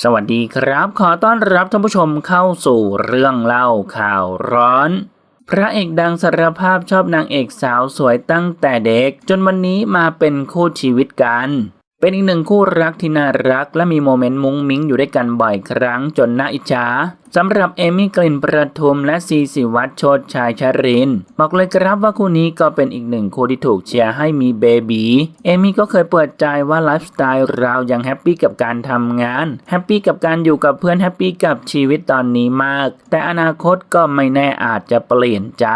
สวัสดีครับ ขอต้อนรับท่านผู้ชมเข้าสู่เรื่องเล่าข่าวร้อน พระเอกดังสารภาพชอบนางเอกสาวสวยตั้งแต่เด็ก จนวันนี้มาเป็นคู่ชีวิตกัน เป็นอีกหนึ่งคู่รักที่น่ารักและมีโมเมนต์มุ้งมิ้งอยู่ด้วยกันบ่อยครั้งจนน่าอิจฉาสำหรับเอมี่กลิ่นประทุมและซีสิวัตรโชดชายชริน บอกเลยครับว่าคู่นี้ก็เป็นอีกหนึ่งคู่ที่ถูกเชียร์ให้มีเบบีเอมี่ก็เคยเปิดใจว่าไลฟ์สไตล์เรายังแฮปปี้กับการทำงาน แฮปปี้กับการอยู่กับเพื่อนแฮปปี้กับชีวิตตอนนี้มาก แต่อนาคตก็ไม่แน่อาจจะเปลี่ยนใจ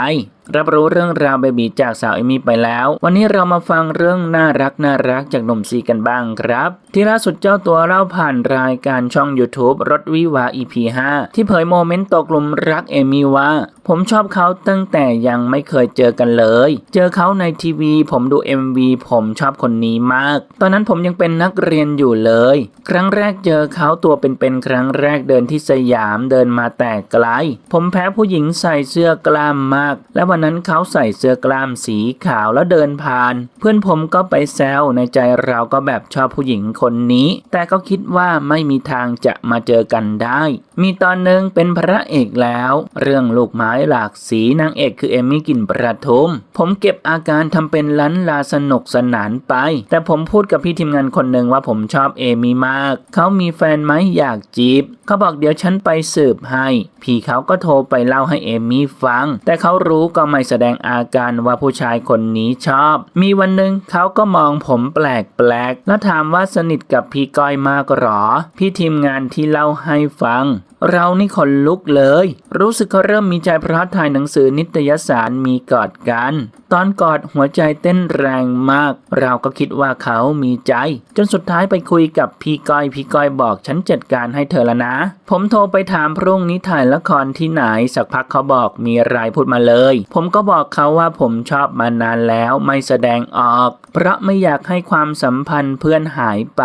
รับรู้เรื่องราวเบบีจากสาวเอมี่ไปแล้ว วันนี้เรามาฟังเรื่องน่ารักน่ารักจากหนุ่มซีกันบ้างครับ ที่ล่าสุดเจ้าตัวเล่าผ่านรายการช่อง YouTube รถวิวา EP 5ที่เผยโมเมนต์ตกหลุมรักเอมี่ว่า ผมชอบเขาตั้งแต่ยังไม่เคยเจอกันเลย เจอเขาในทีวี ผมดู MV ผมชอบคนนี้มาก ตอนนั้นผมยังเป็นนักเรียนอยู่เลย ครั้งแรกเจอเขาตัวเป็นๆครั้งแรกเดินที่สยามเดินมาแต่ไกล ผมแพ้ผู้หญิงใส่เสื้อกล้ามมาก และวันนั้นเขาใส่เสื้อกล้ามสีขาวแล้วเดินผ่าน เพื่อนผมก็ไปแซวในใจเราก็แบบชอบผู้หญิงคนนี้ แต่ก็คิดว่าไม่มีทางจะมาเจอกันได้ มีตอนหนึ่งเป็นพระเอกแล้ว เรื่องลูกไม้หลากสีนางเอกคือเอมี่กินประทุม ผมเก็บอาการทำเป็นลันลาสนุกสนานไป แต่ผมพูดกับพี่ทีมงานคนหนึ่งว่าผมชอบเอมี่มาก เขามีแฟนไหมอยากจีบเขาบอกเดี๋ยวฉันไปสืบให้ พี่เขาก็โทรไปเล่าให้เอมี่ฟัง แต่เขารู้ก็ไม่แสดงอาการว่าผู้ชายคนนี้ชอบ มีวันหนึ่งเขาก็มองผมแปลกแปลกๆแล้วถามว่าสนิทกับพี่ก้อยมากหรอ พี่ทีมงานที่เล่าให้ฟังเรานี่ขนลุกเลย รู้สึกเขาเริ่มมีใจเพราะถ่ายหนังสือนิตยสารมีกอดกัน ตอนกอดหัวใจเต้นแรงมาก เราก็คิดว่าเขามีใจ จนสุดท้ายไปคุยกับพี่ก้อย พี่ก้อยบอกฉันจัดการให้เธอแล้วนะ ผมโทรไปถามพรุ่งนี้ถ่ายละครที่ไหน สักพักเขาบอกมีอะไรพูดมาเลยผมก็บอกเขาว่าผมชอบมานานแล้วไม่แสดงออก เพราะไม่อยากให้ความสัมพันธ์เพื่อนหายไป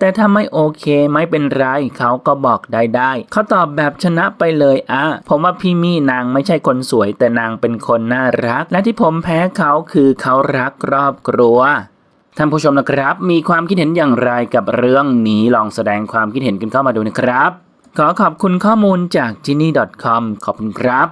แต่ถ้าไม่โอเคไม่เป็นไรเขาก็บอกได้ได้เขาตอบแบบชนะไปเลยอะผมว่าพี่มี่นางไม่ใช่คนสวย แต่นางเป็นคนน่ารัก และที่ผมแพ้เขาคือเขารักครอบครัวท่านผู้ชมนะครับ มีความคิดเห็นอย่างไรกับเรื่องนี้ลองแสดงความคิดเห็นกันเข้ามาดูนะครับ ขอขอบคุณข้อมูลจาก g i n n y c o m ขอบคุณครับ